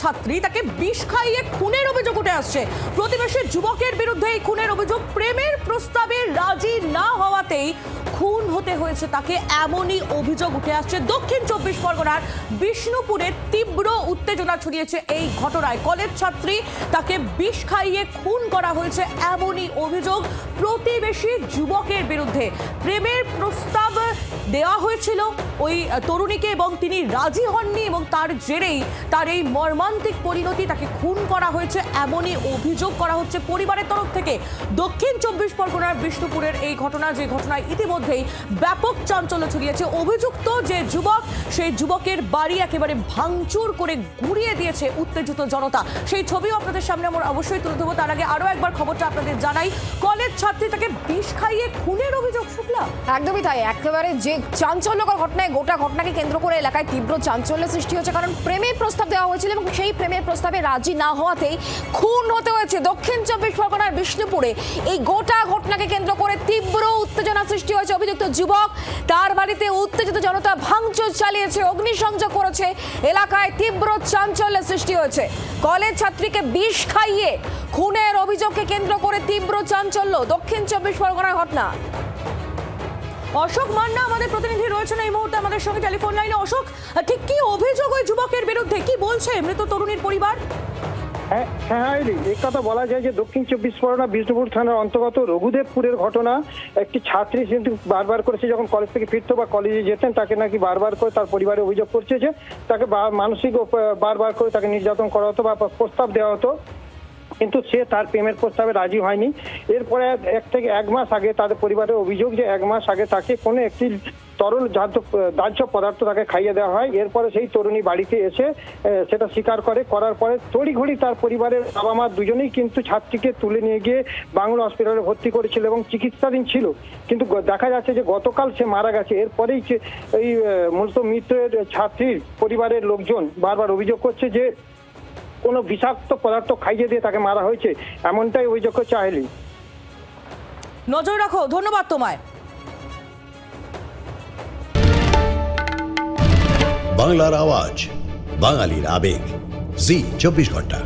ছাত্রী তাকে বিষ খাইয়ে খুনের অভিযোগ উঠে আসছে। প্রতিবেশী যুবকের বিরুদ্ধে এই খুনের অভিযোগ প্রেমের প্রস্তাবে রাজি না হওয়াতেই খুন হতে হয়েছে তাকে। এমনই অভিযোগ উঠে আসছে দক্ষিণ চব্বিশ পরগনার বিষ্ণুপুরে তীব্র উত্তেজনা ছড়িয়েছে এই ঘটনায়। কলেজ ছাত্রী তাকে বিষ খাইয়ে খুন করা হয়েছে, এমনই অভিযোগ প্রতিবেশী যুবকের বিরুদ্ধে। প্রেমের প্রস্তাব দেওয়া হয়েছিল ওই তরুণীকে এবং তিনি রাজি হননি এবং তার জেরেই তার এই মর্মান্তিক পরিণতি তাকে খুন করা হয়েছে এমনই অভিযোগ করা হচ্ছে পরিবারের তরফ থেকে। দক্ষিণ চব্বিশ পরগনার বিষ্ণুপুরের এই ঘটনা, যে ঘটনায় ইতিমধ্যেই ব্যাপক চাঞ্চল্য ছড়িয়েছে। অভিযুক্ত যে যুবক, সেই যুবকের বাড়ি একেবারে ভাঙচুর করে ঘুরিয়ে দিয়েছে উত্তেজিত জনতা। সেই ছবিও আপনাদের সামনে আমরা অবশ্যই তুলে ধরবো। তার আগে আরও একবার খবরটা আপনাদের জানাই। কলেজ ছাত্রী তাকে বিষ খাইয়ে খুনের অভিযোগ একদমই তাই। একেবারে যে চাঞ্চল্যকর ঘটনায় গোটা ঘটনাকে কেন্দ্র করে এলাকায় তীব্র চাঞ্চল্যের সৃষ্টি হয়েছে কারণ প্রেমের প্রস্তাব দেওয়া হয়েছিল এবং সেই প্রেমের প্রস্তাবে রাজি না হওয়াতেই খুন হতে হয়েছে। দক্ষিণ চব্বিশ পরগনার বিষ্ণুপুরে এই গোটা ঘটনাকে কেন্দ্র করে তীব্র উত্তেজনা সৃষ্টি হয়েছে। অভিযুক্ত যুবক তার বাড়িতে উত্তেজিত জনতা ভাঙচুর চালিয়েছে, অগ্নিসংযোগ করেছে, এলাকায় তীব্র চাঞ্চল্যের সৃষ্টি হয়েছে। কলেজ ছাত্রীকে বিষ খাইয়ে খুনের অভিযোগকে কেন্দ্র করে তীব্র চাঞ্চল্য। দক্ষিণ চব্বিশ পরগনার ঘটনা। অশোক মান্না আমাদের প্রতিনিধি রয়েছেন এই মুহূর্তে আমাদের সঙ্গে টেলিফোন লাইনে। অশোক, ঠিক কি অভিযোগ ওই যুবকের বিরুদ্ধে? কি বলছে মৃত তরুণীর পরিবার? হ্যাঁ হ্যাঁ আইলি এই কথা বলা যায় যে দক্ষিণ চব্বিশ পরগনা বিষ্ণুপুর থানার অন্তর্গত রঘুদেবপুরের ঘটনা, একটি ছাত্রী কিন্তু বারবার করেছে যখন কলেজ থেকে ফিরতো বা কলেজে যেতেন, তাকে নাকি বারবার করে তার পরিবারে অভিযোগ করছে যে তাকে মানসিক বারবার করে তাকে নির্যাতন করা হতো বা প্রস্তাব দেওয়া হতো। কিন্তু সে তার প্রেমের প্রস্তাবে রাজি হয়নি। এরপরে এক থেকে এক মাস আগে তাদের পরিবারের অভিযোগ যে এক মাস আগে তাকে কোনো একটি তরল দাহ্য পদার্থ তাকে খাইয়ে দেওয়া হয়। এরপরে সেই তরুণী বাড়িতে এসে সেটা স্বীকার করে। করার পরে তড়িঘড়ি তার পরিবারের বাবা মা দুজনেই কিন্তু ছাত্রীকে তুলে নিয়ে গিয়ে বাংলা হসপিটালে ভর্তি করেছিল এবং চিকিৎসাধীন ছিল। কিন্তু দেখা যাচ্ছে যে গতকাল সে মারা গেছে। এরপরেই এই মূলত মৃতের ছাত্রীর পরিবারের লোকজন বারবার অভিযোগ করছে যে কোনো বিষাক্ত পদার্থ খাইয়ে দিয়ে তাকে মারা হয়েছে এমনটাই অভিযোগ আহেলি নজর রাখো ধন্যবাদ তোমায়। বাংলার আওয়াজ বাঙালির আবেগ। জি চব্বিশ ঘণ্টা।